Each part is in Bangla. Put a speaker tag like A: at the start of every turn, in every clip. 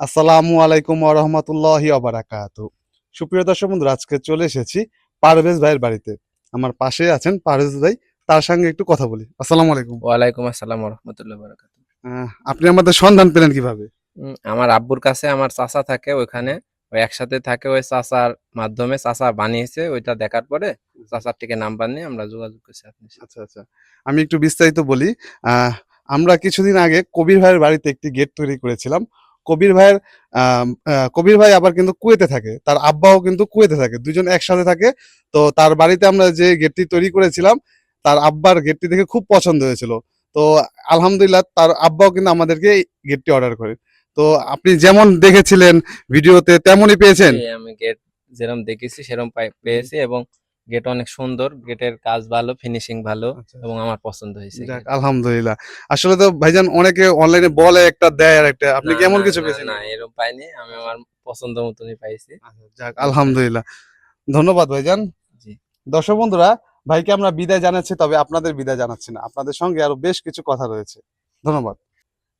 A: আসসালামু আলাইকুম রহমতুল্লাহ আবরাকাত সুপ্রিয় দর্শক বন্ধুরা আজকে চলে এসেছি পারভেজ ভাইয়ের বাড়িতে। আমার পাশে আছেন পারভেজ ভাই তার সঙ্গে একটু কথা বলি। আসসালামু আলাইকুম।
B: ওয়ালাইকুম আসসালাম রহমতুল্লাহ বারাকাত।
A: আপনি আমাদের সন্ধান পেলেন কীভাবে?
B: আমার আব্বুর কাছে আমার চাচা থাকে ওইখানে। ওই একসাথে থাকে ওই চাচার মাধ্যমে চাচা বানিয়েছে ওইটা দেখার পরে চাচার থেকে নাম্বার নিয়ে আমরা যোগাযোগ করছি আপনার সাথে।
A: আচ্ছা আচ্ছা। আমি একটু বিস্তারিত বলি। আহ, আমরা কিছুদিন আগে কবির ভাইয়ের বাড়িতে একটি গেট তৈরি করেছিলাম। কবির ভাইয়ের কবির ভাই আবার কিন্তু কুয়েতে থাকে, তার আব্বাও কিন্তু কুয়েতে থাকে, দুজন একসাথে থাকে। তো তার বাড়িতে আমরা যে গেটটি তৈরি করেছিলাম, তার আব্বার গেটটি দেখে খুব পছন্দ হয়েছিল। তো আলহামদুলিল্লাহ তার আব্বাও কিন্তু আমাদেরকে গেটটি অর্ডার করে। তো আপনি যেমন দেখেছিলেন ভিডিওতে, তেমনই পেয়েছেন।
B: আমি গেট যেরকম দেখেছি সেরকম পেয়েছি এবং গেট অনেক সুন্দর গেটের কাজ ভালো ফিনিশিং ভালো এবং আমার পছন্দ হয়েছে
A: আলহামদুলিল্লাহ। আসলে তো ভাইজান অনেকে অনলাইনে বলে একটা দেয় আর একটা। আপনি কেমন কিছু পেয়েছেন?
B: না এরকম পাইনি। আমি আমার পছন্দ মতনই পাইছি।
A: যাক আলহামদুলিল্লাহ। ধন্যবাদ ভাইজান।
B: জি।
A: দর্শক বন্ধুরা ভাইকে আমরা বিদায় জানাচ্ছি তবে আপনাদের বিদায় জানাচ্ছি না। আপনাদের সঙ্গে আরও বেশ কিছু কথা রয়েছে। ধন্যবাদ।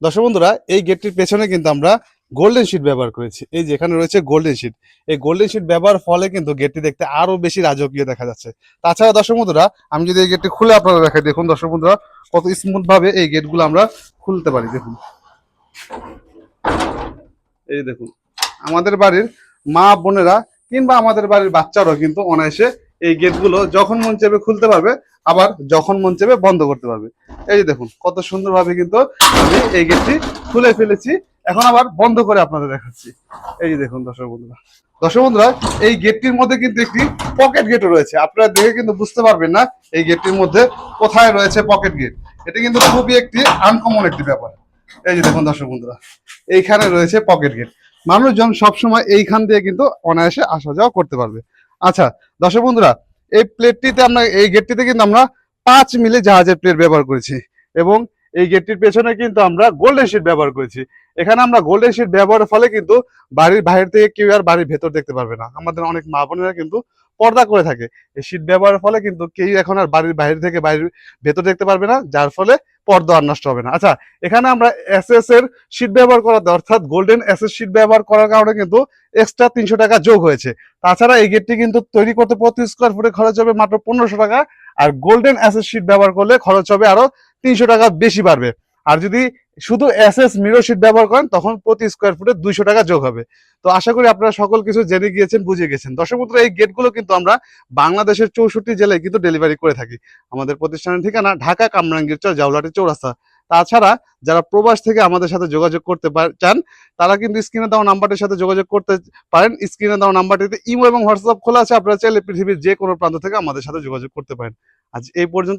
A: দর্শক বন্ধুরা এই গেটটির পেছনে কিন্তু আমরা গোল্ডেন শিট ব্যবহার করেছি। এই যে এখানে রয়েছে গোল্ডেন শিট এই গোল্ডেন শিট ব্যবহার ফলে কিন্তু গেটটি দেখতে আরও বেশি রাজকীয় দেখা যাচ্ছে। তাছাড়া দর্শক বন্ধুরা, আমি যদি এই গেটটি খুলে আপনারা দেখাই, দেখুন দর্শক বন্ধুরা, কত স্মুথ ভাবে এই গেটগুলো আমরা খুলতে পারি, দেখুন। এই দেখুন, আমাদের বাড়ির মা বোনেরা কিংবা আমাদের বাড়ির বাচ্চারাও কিন্তু অনায়াসে এই গেটগুলো যখন মন চাইবে খুলতে পারবে, আবার যখন মন চাইবে বন্ধ করতে পারবে। এই যে দেখুন, কত সুন্দরভাবে কিন্তু আমি এই গেটটি খুলে ফেলেছি। এখন আবার বন্ধ করে আপনাদের দেখাচ্ছি। এই যে দেখুন দর্শক বন্ধুরা। দর্শক বন্ধুরা, এই গেটটির মধ্যে কিন্তু একটি পকেট গেটও রয়েছে। আপনারা দেখে কিন্তু বুঝতে পারবেন না এই গেটটির মধ্যে কোথায় রয়েছে পকেট গেট। এটা কিন্তু খুবই একটি আনকমন একটি ব্যাপার। এই যে দেখুন দর্শক বন্ধুরা, এইখানে রয়েছে পকেট গেট। মানুষজন সবসময় এইখান দিয়ে কিন্তু অনায়াসে আসা যাওয়া করতে পারবে। আচ্ছা দর্শক বন্ধুরা, এই প্লেটটিতে আমরা, এই গেটটিতে কিন্তু আমরা পাঁচ মিলে জাহাজের প্লেট ব্যবহার করেছি। এবং এই গেটটির পেছনে কিন্তু আমরা গোল্ডেন শিট ব্যবহার করেছি। এখানে আমরা গোল্ডেন শিট ব্যবহারের ফলে কিন্তু বাড়ির বাইরে থেকে কেউ আর বাড়ির ভেতর দেখতে পারবে না। আমাদের অনেক মা বোনেরা কিন্তু পর্দা করে থাকে। এই শীট ব্যবহারের ফলে কিন্তু কেউ এখন আর বাড়ির বাইরে থেকে বাড়ির ভেতর দেখতে পারবে না, যার ফলে পর্দা আর নষ্ট হবে না। আচ্ছা এখানে আমরা এসএস এর শীট ব্যবহার করাতে অর্থাৎ গোল্ডেন এসএস শীট ব্যবহার করার কারণে কিন্তু এক্সট্রা তিনশো টাকা যোগ হয়েছে। তাছাড়া এই গেটটি কিন্তু তৈরি করতে প্রতি স্কোয়ার ফুটে খরচ হবে মাত্র পনেরোশো টাকা, আর গোল্ডেন এসএস শীট ব্যবহার করলে খরচ হবে আরও তিনশো টাকা বেশি বাড়বে। আর যদি শুধু এস মিরো শীট ব্যবহার করেন তখন প্রতি স্কোয়ার ফুটে দুইশো টাকা যোগ হবে। তো আশা করি আপনারা সকল কিছু জেনে গিয়েছেন বুঝে গেছেন। দর্শক বন্ধুরা, এই গেটগুলো কিন্তু আমরা বাংলাদেশের চৌষট্টি জেলায় কিন্তু ডেলিভারি করে থাকি। আমাদের প্রতিষ্ঠানের ঠিকানা ঢাকা কামরাঙ্গীর চর জাউলাটি চৌরাস্তা। তাছাড়া যারা প্রবাস থেকে আমাদের সাথে যোগাযোগ করতে চান তারা কিন্তু স্ক্রিনে দেওয়া নাম্বারটির সাথে যোগাযোগ করতে পারেন। স্ক্রিনে দেওয়া নাম্বারটিতে ইমো এবং হোয়াটসঅ্যাপ খোলা আছে। আপনারা চাইলে পৃথিবীর যে কোনো প্রান্ত থেকে আমাদের সাথে যোগাযোগ করতে পারেন। আজ এই পর্যন্ত